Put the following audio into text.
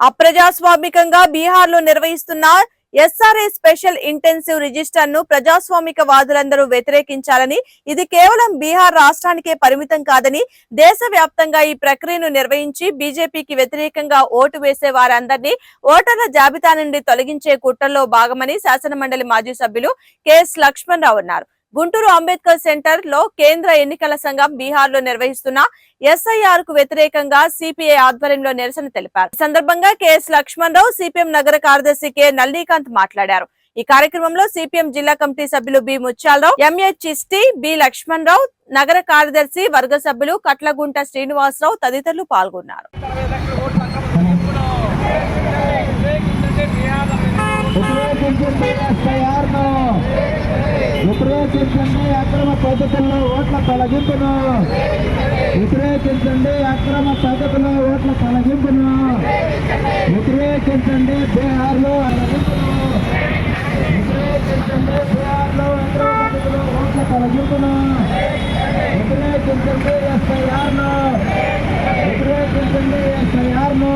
అప్రజాస్వామికంగా బీహార్లో నిర్వహిస్తున్న SRA special intensive రిజిస్టర్ను ప్రజాస్వామిక వాదులందరూ వ్యతిరేకించాలని ఇది కేవలం బీహార్ రాష్ట్రానికే పరిమితం కాదని దేశవ్యాప్తంగా ఈ ప్రక్రియను నిర్వహించి బీజేపీకి వ్యతిరేకంగా ఓటు వేసే వారందరినీ ఓటర్ల జాబితా నుండి తొలగించే కుట్రలో భాగమని శాసనమండలి మాజీ సభ్యులు కెఎస్ లక్ష్మణ్ రావు అన్నారు. గుంటూరు అంబేద్కర్ సెంటర్లో కేంద్ర ఎన్నికల సంఘం బీహార్లో నిర్వహిస్తున్న ఎస్ఐఆర్కు వ్యతిరేకంగా సిపిఐ ఆధ్వర్యంలో నిరసన తెలిపారు. ఈ సందర్భంగా కెఎస్ లక్ష్మణ్ రావు సిపిఎం నగర కార్యదర్శి కె నల్లీకాంత్ మాట్లాడారు. ఈ కార్యక్రమంలో సిపిఎం జిల్లా కమిటీ సభ్యులు B Mutyalarao M A Chishti B Lakshman Rao నగర కార్యదర్శి వర్గ సభ్యులు కట్లగుంట శ్రీనివాసరావు తదితరులు పాల్గొన్నారు. వ్యతిరేకించండి అక్రమ పద్ధతుల్లో ఓట్ల తొలగింపును. వ్యతిరేకించండి అక్రమ పద్ధతిలో ఓట్ల తొలగింపును. వ్యతిరేకించండి బీహార్లో తొలగింపును వ్యతిరేకించండి బీహార్లో అక్రమ ఓట్ల తొలగింపును. వ్యతిరేకించండి ఎస్ఐఆర్ను వ్యతిరేకించండి ఎస్ఐఆర్ను